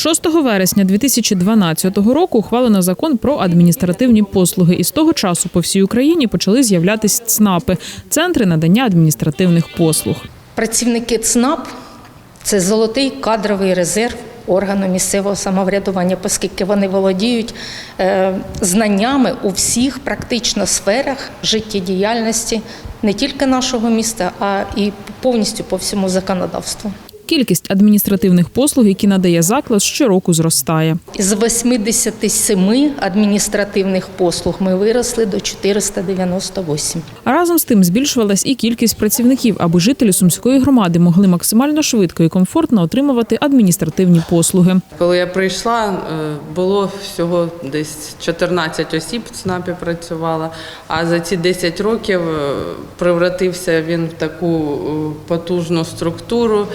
– 6 вересня 2012 року ухвалено закон про адміністративні послуги. І з того часу по всій Україні почали з'являтись ЦНАПи – центри надання адміністративних послуг. Працівники ЦНАП це золотий кадровий резерв органу місцевого самоврядування, оскільки вони володіють е, знаннями у всіх практично сферах життєдіяльності не тільки нашого міста, а і повністю по всьому законодавству. Кількість адміністративних послуг, які надає заклад, щороку зростає. З 87 адміністративних послуг ми виросли до 498. А разом з тим збільшувалась і кількість працівників, аби жителі сумської громади могли максимально швидко і комфортно отримувати адміністративні послуги. Коли я прийшла, е, було всього десь 14 осіб в ЦНАПі працювала, а за ці 10 років е, превратився він в таку е, потужну структуру,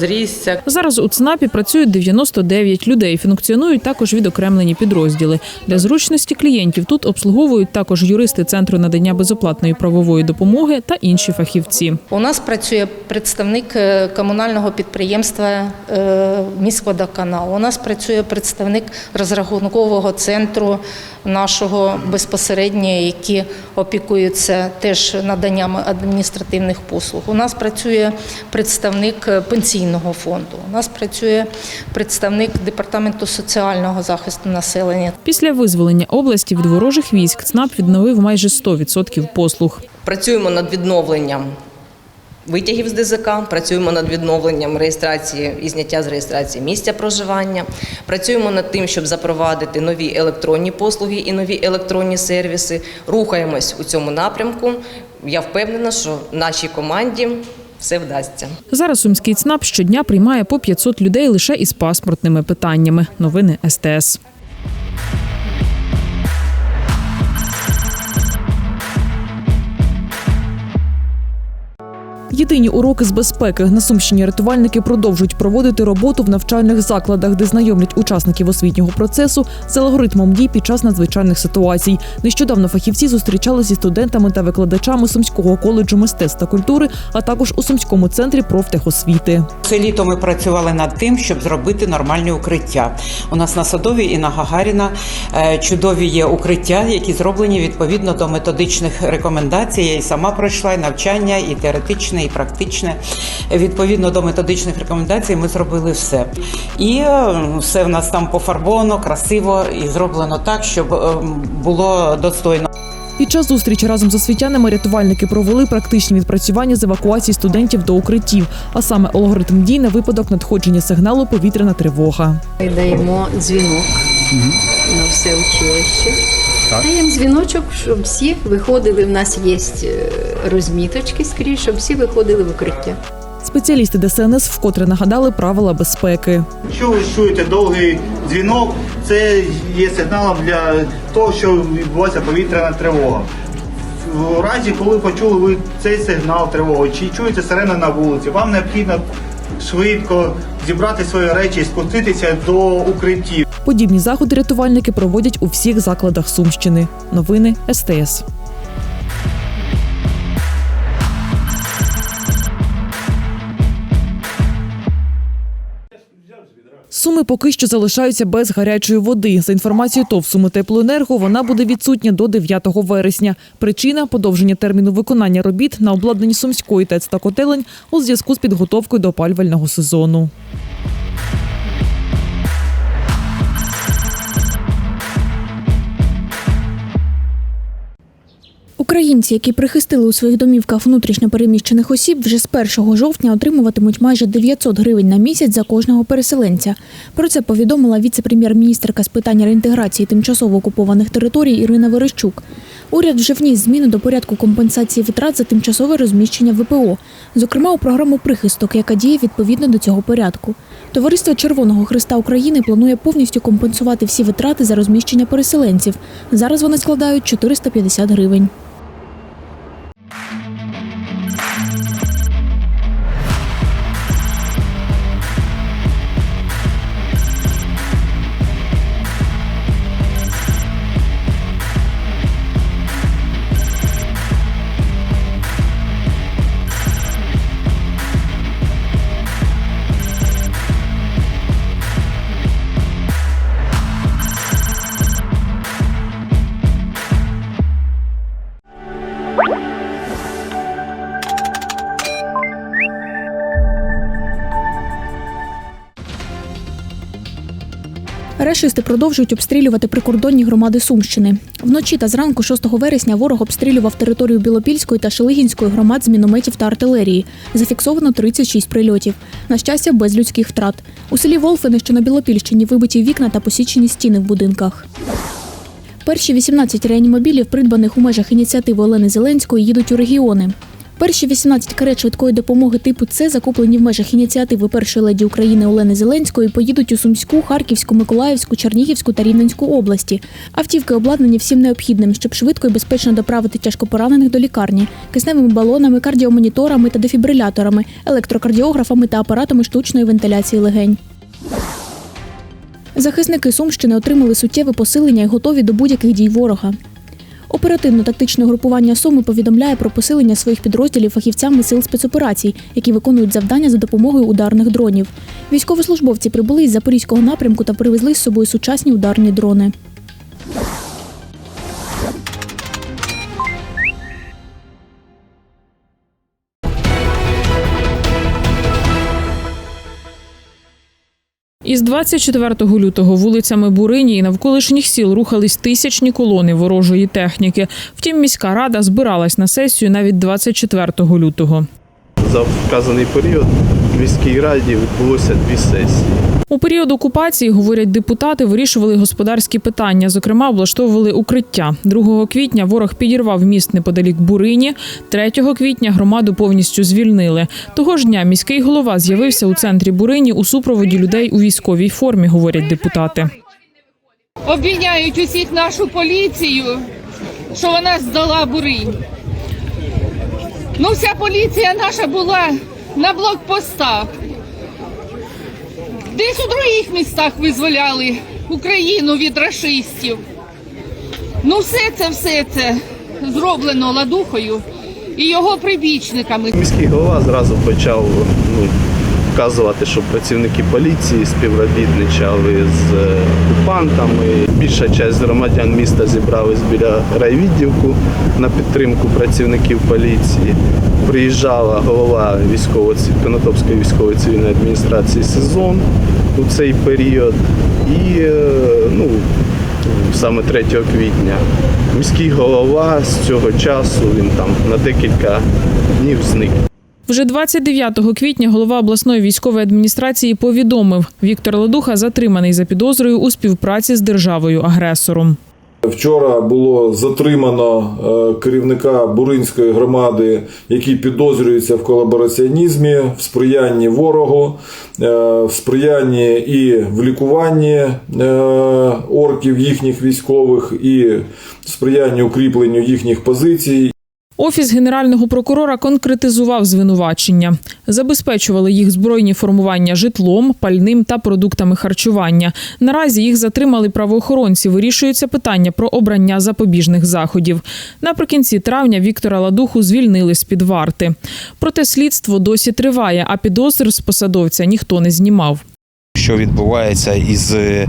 розрісся. Зараз у ЦНАПі працюють 99 людей. Функціонують також відокремлені підрозділи. Для зручності клієнтів тут обслуговують також юристи центру надання безоплатної правової допомоги та інші фахівці. У нас працює представник е, комунального підприємства е, міськводоканал. У нас працює представник розрахункового центру нашого безпосередньо, які опікуються теж наданням адміністративних послуг. У нас працює представник е, пенсійного фонду. У нас працює представник департаменту соціального захисту населення. Після визволення області від ворожих військ ЦНАП відновив майже 100% послуг. Працюємо над відновленням витягів з ДЗК, працюємо над відновленням реєстрації і зняття з реєстрації місця проживання. Працюємо над тим, щоб запровадити нові електронні послуги і нові електронні сервіси. Рухаємось у цьому напрямку. Я впевнена, що нашій команді все вдасться. Зараз сумський ЦНАП щодня приймає по 500 людей лише із паспортними питаннями. Новини СТС. Єдині уроки з безпеки на Сумщині рятувальники продовжують проводити роботу в навчальних закладах, де знайомлять учасників освітнього процесу з алгоритмом дій під час надзвичайних ситуацій. Нещодавно фахівці зустрічалися зі студентами та викладачами Сумського коледжу мистецтв та культури, а також у Сумському центрі профтехосвіти. Це літо ми працювали над тим, щоб зробити нормальні укриття. У нас на Садовій і на Гагаріна е, чудові є укриття, які зроблені відповідно до методичних рекомендацій. Я і сама пройшла і навчання, і теоретичне, і практичне. Відповідно до методичних рекомендацій, ми зробили все. І е, все в нас там пофарбовано, красиво і зроблено так, щоб е, було достойно. Під час зустрічі разом з освітянами рятувальники провели практичні відпрацювання з евакуації студентів до укриттів, а саме алгоритм дій на випадок надходження сигналу повітряна тривога. Ми даємо дзвінок на все училище. Даємо дзвіночок, щоб всі виходили. В нас є е, розміточки скрізь, щоб всі виходили в укриття. Спеціалісти ДСНС вкотре нагадали правила безпеки. Якщо ви чуєте довгий дзвінок, це є сигналом для того, що відбувається повітряна тривога. В разі, коли почули ви цей сигнал тривоги, чи чуєте сирени на вулиці, вам необхідно швидко зібрати свої речі і спуститися до укриттів. Подібні заходи рятувальники проводять у всіх закладах Сумщини. Новини СТС. Суми поки що залишаються без гарячої води. За інформацією ТОВ «Суми Теплоенерго, вона буде відсутня до 9 вересня. Причина подовження терміну виконання робіт на обладнанні Сумської ТЕЦ та котелень у зв'язку з підготовкою до опалювального сезону. Українці, які прихистили у своїх домівках внутрішньо переміщених осіб, вже з 1 жовтня отримуватимуть майже 900 гривень на місяць за кожного переселенця. Про це повідомила віце-прем'єр-міністерка з питань реінтеграції тимчасово окупованих територій Ірина Верещук. Уряд вже вніс зміни до порядку компенсації витрат за тимчасове розміщення ВПО, зокрема у програму прихисток, яка діє відповідно до цього порядку. Товариство Червоного Христа України планує повністю компенсувати всі витрати за розміщення переселенців. Зараз вони складають 450 гривень. Рашисти продовжують обстрілювати прикордонні громади Сумщини. Вночі та зранку 6 вересня ворог обстрілював територію Білопільської та Шелигінської громад з мінометів та артилерії. Зафіксовано 36 прильотів. На щастя, без людських втрат. У селі Волфини, що на Білопільщині, вибиті вікна та посічені стіни в будинках. Перші 18 реанімобілів, придбаних у межах ініціативи Олени Зеленської, їдуть у регіони. Перші 18 карет швидкої допомоги типу С, закуплені в межах ініціативи першої леді України Олени Зеленської, поїдуть у Сумську, Харківську, Миколаївську, Чернігівську та Рівненську області. Автівки обладнані всім необхідним, щоб швидко і безпечно доправити тяжкопоранених до лікарні, кисневими балонами, кардіомоніторами та дефібриляторами, електрокардіографами та апаратами штучної вентиляції легень. Захисники Сумщини отримали суттєве посилення і готові до будь-яких дій ворога. Оперативно-тактичне групування Суми повідомляє про посилення своїх підрозділів фахівцями сил спецоперацій, які виконують завдання за допомогою ударних дронів. Військовослужбовці прибули із запорізького напрямку та привезли з собою сучасні ударні дрони. Із 24 лютого вулицями Бурині і навколишніх сіл рухались тисячні колони ворожої техніки. Втім, міська рада збиралась на сесію навіть 24 лютого. За вказаний період в міській раді відбулося дві сесії. У період окупації, говорять депутати, вирішували господарські питання. Зокрема, облаштовували укриття. 2 квітня ворог підірвав міст неподалік Бурині. 3 квітня громаду повністю звільнили. Того ж дня міський голова з'явився у центрі Бурині у супроводі людей у військовій формі, говорять депутати. обвиняють усіх нашу поліцію, що вона здала буринь. Ну, вся поліція наша була на блокпостах. Десь у других містах визволяли Україну від расистів. Ну, все це, все це зроблено ладухою і його прибічниками. Міський голова зразу почав ну, вказувати, що працівники поліції співробітничали з е, окупантами. Більша частина громадян міста зібрались біля райвідділку на підтримку працівників поліції. Приїжджала голова військово Конотопської військової цивільної адміністрації сезон у цей період. І е, ну, саме 3 квітня. Міський голова з цього часу він там на декілька днів зник. Вже 29 квітня голова обласної військової адміністрації повідомив, Віктор Ладуха затриманий за підозрою у співпраці з державою агресором. Вчора було затримано е, керівника Буринської громади, який підозрюється в колабораціонізмі, в сприянні ворогу, е, в сприянні і в лікуванні е, орків їхніх військових, і в сприянні укріпленню їхніх позицій. Офіс генерального прокурора конкретизував звинувачення. Забезпечували їх збройні формування житлом, пальним та продуктами харчування. Наразі їх затримали правоохоронці. Вирішується питання про обрання запобіжних заходів. Наприкінці травня Віктора Ладуху звільнили з під варти. Проте слідство досі триває, а підозр з посадовця ніхто не знімав. що відбувається із е,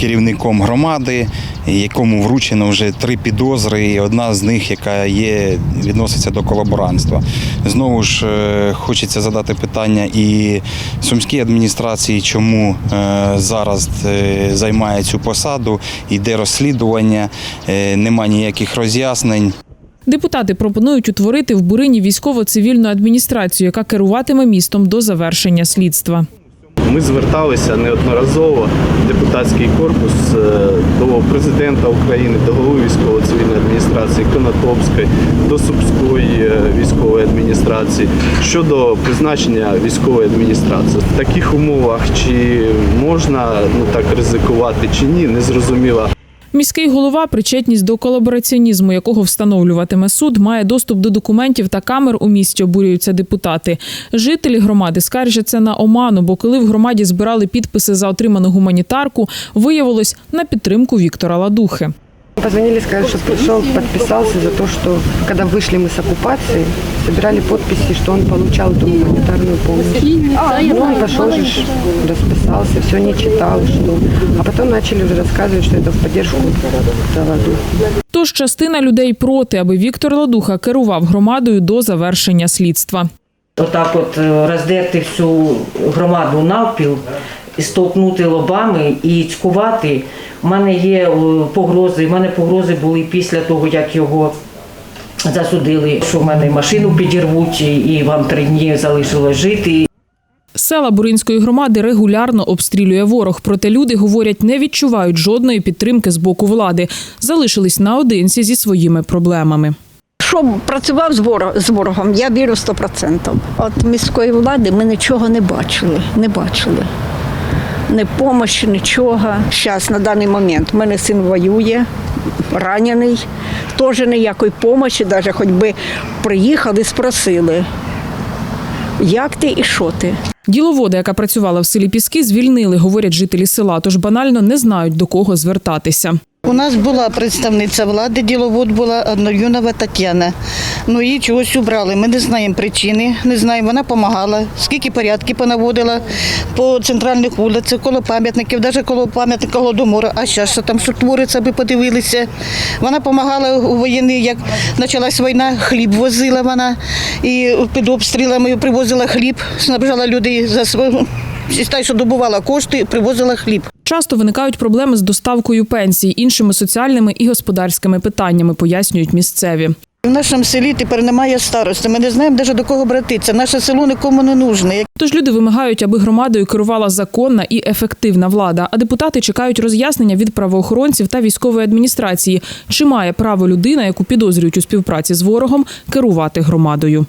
керівником громади, якому вручено вже три підозри, і одна з них, яка є, відноситься до колаборантства. Знову ж е, хочеться задати питання і сумській адміністрації, чому е, зараз е, займає цю посаду, йде розслідування, е, нема ніяких роз'яснень. Депутати пропонують утворити в Бурині військово-цивільну адміністрацію, яка керуватиме містом до завершення слідства. Ми зверталися неодноразово депутатський корпус е, до президента України, до голови військово-цивільної адміністрації Конотопської, до Сумської е, військової адміністрації щодо призначення військової адміністрації. В таких умовах чи можна ну так ризикувати, чи ні, не зрозуміло. Міський голова, причетність до колабораціонізму, якого встановлюватиме суд, має доступ до документів та камер у місті. Обурюються депутати. Жителі громади скаржаться на оману, бо коли в громаді збирали підписи за отриману гуманітарку, виявилось на підтримку Віктора Ладухи. Позвонили, сказали, что пришел, подписался за то, что когда вышли мы с оккупации, собирали подписи, что он получал эту гуманитарную помощь. Ну, он пошел же, ж, расписался, все не читал, что. А потом начали уже рассказывать, что это в поддержку Заводу. Тож частина людей проти, аби Віктор Ладуха керував громадою до завершення слідства. Отак от е, роздерти всю громаду навпіл, і стовкнути лобами і цькувати. У мене є е, погрози. У мене погрози були після того, як його засудили, що в мене машину підірвуть і вам три дні залишилось жити. Села Буринської громади регулярно обстрілює ворог, проте люди говорять, не відчувають жодної підтримки з боку влади. Залишились наодинці зі своїми проблемами. Щоб працював з ворогом, з ворогом, я вірю 100%. От міської влади ми нічого не бачили, не бачили. Ні помощі, нічого. Зараз, на даний момент, в мене син воює, ранений, теж ніякої допомоги, навіть хоч би приїхали, спросили, як ти і що ти. Діловода, яка працювала в селі Піски, звільнили, говорять жителі села, тож банально не знають до кого звертатися. У нас була представниця влади, діловод була Одноюнова Тетяна. Ну її чогось убрали. Ми не знаємо причини, не знаємо. Вона допомагала, скільки порядки понаводила по центральних вулицях, коло пам'ятників, навіть коло пам'ятника Голодомору. А зараз що там що аби подивилися. Вона допомагала у воєнні, як почалась війна, хліб возила вона і під обстрілами привозила хліб, снабжала людей за свою. Та, що добувала кошти, привозила хліб. Часто виникають проблеми з доставкою пенсій, іншими соціальними і господарськими питаннями, пояснюють місцеві. В нашому селі тепер немає старости. Ми не знаємо навіть до кого обратитися. Наше село нікому не нужне. Тож люди вимагають, аби громадою керувала законна і ефективна влада. А депутати чекають роз'яснення від правоохоронців та військової адміністрації, чи має право людина, яку підозрюють у співпраці з ворогом, керувати громадою.